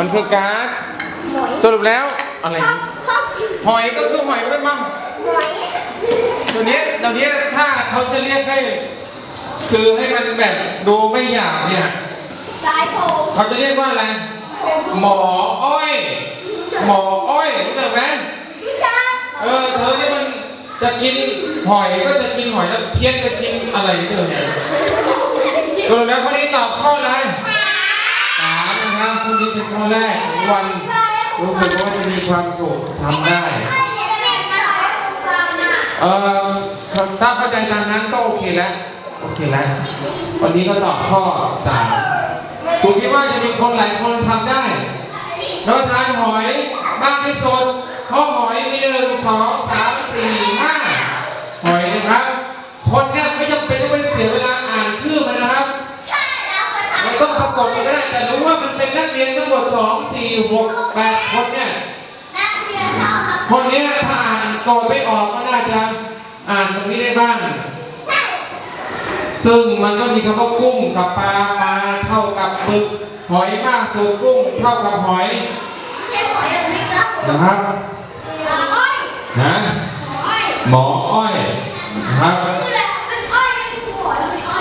มันคือการ์ดหมอยสรุปแล้วอะไรชอบกินหอยก็คือหอยไม่บ้างหมอยเดี๋ยวนี้เดี๋ยวนี้ถ้าเขาจะเรียกให้ คือให้มันแบบดูไม่หยาบเนี่ยสายผมเขาจะเรียกว่าอะไรหมออ้อย หมออ้อยรู้จักไหมพี่จ้าเออเธอเนี่ยมันจะกินหอยก็จะกินหอยแล้วเพี้ยนไปกินอะไรเธอเนี่ยสรุปแล้วข้อนี้ตอบข้ออะไรสาม นะครับข้อนี้เป็นข้อแรกของวันรู้สึกว่าจะมีความสุขทำได้ เอ่อถ้าเข้าใจตามนั้นก็โอเคแล้วโอเคแล้ววันนี้ก็ตอบข้อสามกูคิดว่าจะมีคนหลายคนทำได้รับประทานหอยมากที่สุด ดมันก็ได้แต่รู้ว่ามันเป็นนักเรียนทั้งหมดสองสี่หกแปดคนเนี่ยคนเนี้ยถ้าอ่านโกดไม่ออกก็น่าจะอ่านตรงนี้ได้บ้าง ซึ่งมันก็มีคำว่ากุ้งกับปลาปลาเท่ากับปึก หอยมากสุดกุ้งเท่ากับหอยนะครับนะหมออ้อยนะครับ